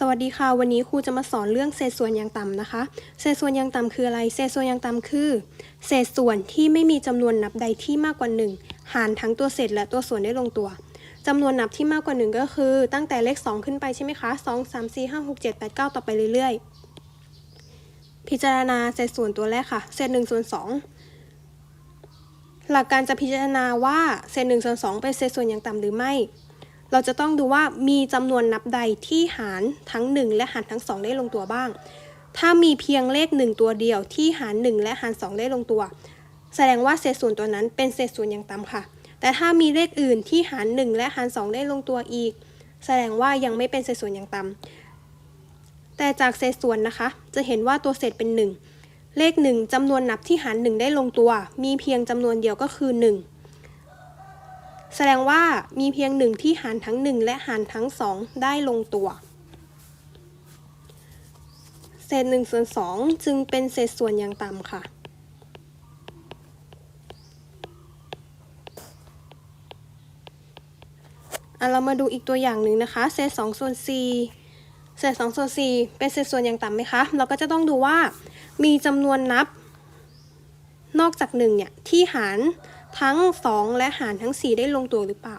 สวัสดีค่ะ วันนี้ครูจะมาสอนเรื่องเศษส่วนอย่างต่ำนะคะ เศษส่วนอย่างต่ำคืออะไร เศษส่วนอย่างต่ำคือ เศษส่วนที่ไม่มีจำนวนนับใดที่มากกว่า 1 หารทั้งตัวเศษและตัวส่วนได้ลงตัวจำนวนนับที่มากกว่า 1 ก็คือ ตั้งแต่เลข 2 ขึ้นไปใช่ไหมคะ2 3 4 5 6 7 8 9 ต่อไปเรื่อยๆ พิจารณาเศษส่วนตัวแรกค่ะ เศษ1ส่วน2หลักการจะพิจารณาว่าเศษ1ส่วน2เป็นเศษส่วนอย่างต่ำหรือไม่ เราจะต้องดูว่ามีจำนวนนับใดที่หารทั้ง 1 และหารทั้ง 2 ได้ลงตัวบ้าง ถ้ามีเพียงเลข 1 ตัวเดียวที่หาร 1 และหาร 2 ได้ลงตัว แสดงว่าเศษส่วนตัวนั้นเป็นเศษส่วนอย่างต่ำค่ะ แต่ถ้ามีเลขอื่นที่หาร 1 และหาร 2 ได้ลงตัวอีก แสดงว่ายังไม่เป็นเศษส่วนอย่างต่ำแต่จากเศษส่วนนะคะ จะเห็นว่าตัวเศษเป็น 1 เลข 1จำนวนนับที่หาร 1 ได้ลงตัว มีเพียงจำนวนเดียวก็คือ 1 แสดงว่ามีเพียงหนึ่งที่หารทั้ง 1 และหารทั้ง 2 ได้ลงตัว เศษ1ส่วน2จึงเป็นเศษส่วนอย่างต่ำค่ะอะ เรามาดูอีกตัวอย่างหนึ่งนะคะ เศษ2ส่วน4เศษ2ส่วน4เป็นเศษส่วนอย่างต่ำไหมคะ เราก็จะต้องดูว่ามีจำนวนนับ นอกจาก1เนี่ยที่หาร ทั้ง 2 และหารทั้ง 4 ได้ลงตัวหรือเปล่า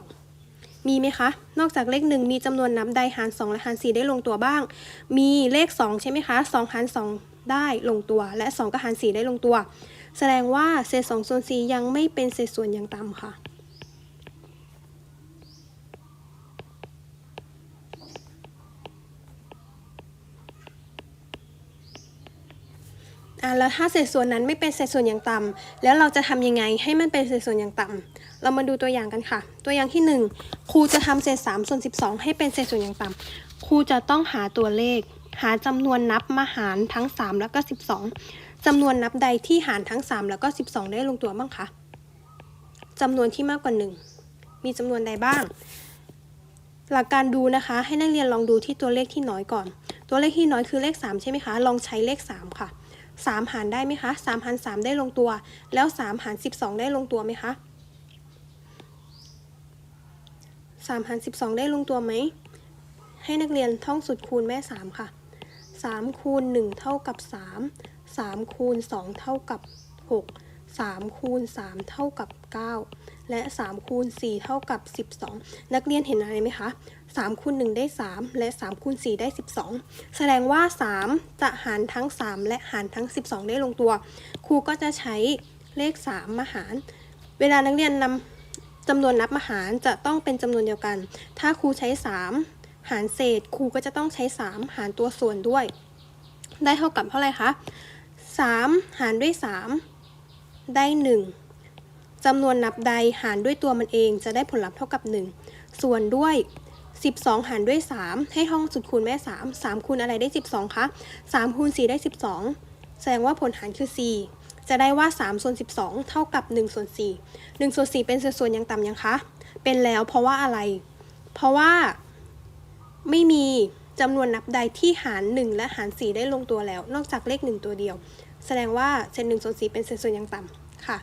มีไหมคะ นอกจากเลข 1 มีจำนวนนับใดหาร 2 และหาร 4 ได้ลงตัวบ้าง มีเลข 2 ใช่ไหมคะ 2 หาร 2 ได้ลงตัว และ 2กับหาร 4 ได้ลงตัว แสดงว่าเศษ2ส่วน4ยังไม่เป็นเศษส่วนอย่างต่ำค่ะ อะแล้วถ้าเศษส่วนนั้นไม่เป็นเศษส่วนอย่างต่ำแล้วเราจะทำยังไงให้มันเป็นเศษส่วนอย่างต่ำเรามาดูตัวอย่างกันค่ะ ตัวอย่างที่ 1 ครูจะทำเศษ3ส่วน12 ให้เป็นเศษส่วนอย่างต่ำครูจะต้องหาตัวเลข หาจำนวนนับมาหารทั้ง 3 แล้วก็ 12จำนวนนับใดที่หารทั้ง 3 แล้วก็ 12 ได้ลงตัวบ้างคะจำนวนที่มากกว่า 1 มีจำนวนใดบ้าง หลักการดูนะคะ ให้นักเรียนลองดูที่ตัวเลขที่น้อยก่อน ตัวเลขที่น้อยคือเลข 3 ใช่ไหมคะ ลองใช้เลข 3 ค่ะ 3 หารได้ไหมคะ3หาร3ได้ลงตัว แล้ว 3 หาร 12 ได้ลงตัวไหมคะ3หาร12 ได้ลงตัวไหม ให้นักเรียนท่องสุดคูณแม่ 3 ค่ะ 3 คูณ 1 เท่ากับ 3 3 คูณ 2 เท่ากับ 6 3คูณ3เท่ากับ 9 และ 3คูณ4เท่ากับ 12 นักเรียนเห็นอะไรไหมคะ 3คูณ1ได้ 3 และ 3คูณ4ได้ 12 แสดงว่า 3 จะหารทั้ง 3 และหารทั้ง 12 ได้ลงตัว ครูก็จะใช้เลข 3 มาหาร เวลานักเรียนนำจำนวนนับมาหารจะต้องเป็นจำนวนเดียวกัน ถ้าครูใช้ 3 หารเศษ ครูก็จะต้องใช้ 3 หารตัวส่วนด้วย ได้เท่ากับเท่าไหร่คะ3 หารด้วย 3 ได้ 1จำนวนนับใดหารด้วยตัวมันเองจะได้ผลลัพธ์เท่ากับ 1 ส่วนด้วย 12 หารด้วย 3 ให้ท่องสุดคูณแม่ 3 3คูณอะไรได้ 12คะ3คูณ4ได้ 12 แสดงว่าผลหารคือ 4 จะได้ว่า3ส่วน12 เท่ากับ1ส่วน4 1ส่วน4เป็นเศษส่วนย่างต่ำยังคะ เป็นแล้วเพราะว่าอะไร เพราะว่าไม่มีจำนวนนับใดที่หาร 1 และหาร 4 ได้ลงตัวแล้ว นอกจากเลข 1 ตัวเดียว แสดงว่าเซนหนึ่งส่วนสี่เป็นเซนส่วนอย่างต่ำค่ะ